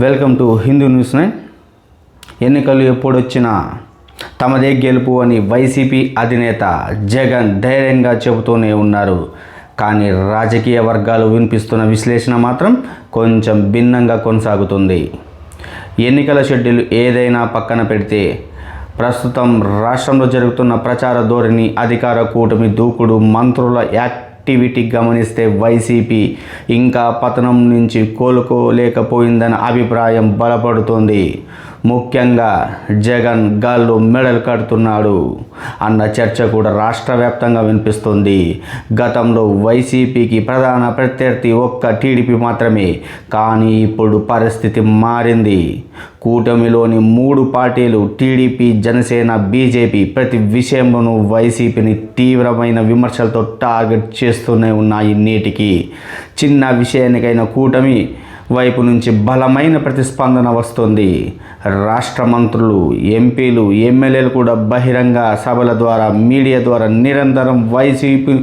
Welcome to Hindu news nine ఎన్నికలు ఎప్పుడొచ్చినా తమదే గెలుపు అని వైసీపీ అధినేత జగన్ ధైర్యంగా చెబుతూనే ఉన్నారు. కానీ రాజకీయ వర్గాలు వినిపిస్తున్న విశ్లేషణ మాత్రం కొంచెం భిన్నంగా కొనసాగుతుంది. ఎన్నికల షెడ్యూల్ ఏదైనా పక్కన పెడితే ప్రస్తుతం రాష్ట్రంలో జరుగుతున్న ప్రచార ధోరణి అధికార కూటమి దూకుడు మంత్రుల యాక్టివిటీ గమనిస్తే వైసీపీ ఇంకా పతనం నుంచి కోలుకోలేకపోయిందన్న అభిప్రాయం బలపడుతోంది. ముఖ్యంగా జగన్ గాల్లో మెడలు కడుతున్నాడు అన్న చర్చ కూడా రాష్ట్ర వ్యాప్తంగా వినిపిస్తుంది. గతంలో వైసీపీకి ప్రధాన ప్రత్యర్థి ఒక్క టీడీపీ మాత్రమే కానీ ఇప్పుడు పరిస్థితి మారింది. కూటమిలోని మూడు పార్టీలు టీడీపీ జనసేన బీజేపీ ప్రతి విషయంలోనూ వైసీపీని తీవ్రమైన విమర్శలతో టార్గెట్ చేస్తూనే ఉన్నాయి నేటికి. చిన్న విషయానికైనా కూటమి వైపు నుంచి బలమైన ప్రతిస్పందన వస్తుంది. రాష్ట్ర మంత్రులు ఎంపీలు ఎమ్మెల్యేలు కూడా బహిరంగ సభల ద్వారా మీడియా ద్వారా నిరంతరం వైసీపీ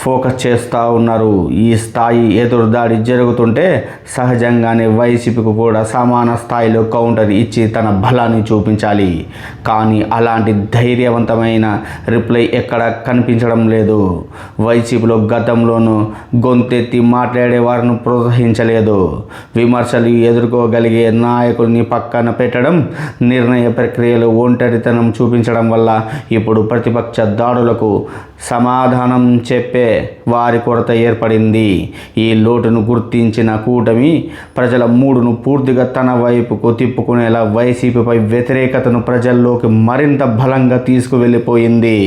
ఫోకస్ చేస్తూ ఉన్నారు. ఈ స్థాయి ఎదురుదాడి జరుగుతుంటే సహజంగానే వైసీపీకి కూడా సమాన స్థాయిలో కౌంటర్ ఇచ్చి తన బలాన్ని చూపించాలి. కానీ అలాంటి ధైర్యవంతమైన రిప్లై ఎక్కడ కనిపించడం లేదు. వైసీపీలో గతంలోనూ గొంతెత్తి మాట్లాడే వారిని ప్రోత్సహించలేదు. విమర్శలు ఎదుర్కోగలిగే నాయకుల్ని పక్కన పెట్టడం నిర్ణయ ప్రక్రియలో ఒంటరితనం చూపించడం వల్ల ఇప్పుడు ప్రతిపక్ష దాడులకు సమాధానం చెప్పే వారి కొరత ఏర్పడింది. ఈ లోటును గుర్తించిన కూటమి ప్రజల మూడును పూర్తిగా తన వైపుకు తిప్పుకునేలా వైసీపీపై వ్యతిరేకతను ప్రజల్లోకి మరింత బలంగా తీసుకువెళ్ళిపోయింది.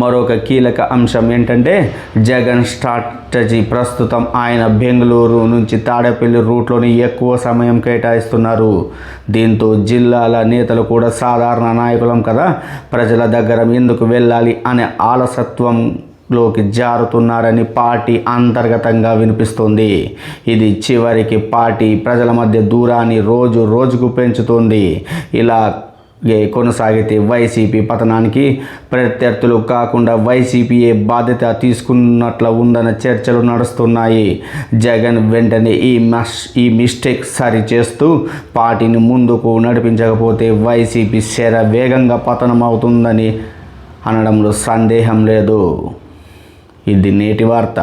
మరొక కీలక అంశం ఏంటంటే జగన్ స్ట్రాటజీ ప్రస్తుతం ఆయన బెంగళూరు నుంచి తాడేపల్లి రూట్లోని ఎక్కువ సమయం కేటాయిస్తున్నారు. దీంతో జిల్లాల నేతలు కూడా సాధారణ నాయకులం కదా ప్రజల దగ్గర ఎందుకు వెళ్ళాలి అనే ఆలసత్వం లోకి జారుతున్నారని పార్టీ అంతర్గతంగా వినిపిస్తుంది. ఇది చివరికి పార్టీ ప్రజల మధ్య దూరాన్ని రోజు రోజుకు పెంచుతుంది. ఇలా కొనసాగితే వైసీపీ పతనానికి ప్రత్యర్థులు కాకుండా వైసీపీఏ బాధ్యత తీసుకున్నట్లు ఉందన్న చర్చలు నడుస్తున్నాయి. జగన్ వెంటనే ఈ మస్ ఈ మిస్టేక్ సరి చేస్తూ పార్టీని ముందుకు నడిపించకపోతే వైసీపీ శర వేగంగా పతనం అవుతుందని అనడంలో సందేహం లేదు. ఇది నేటి వార్త.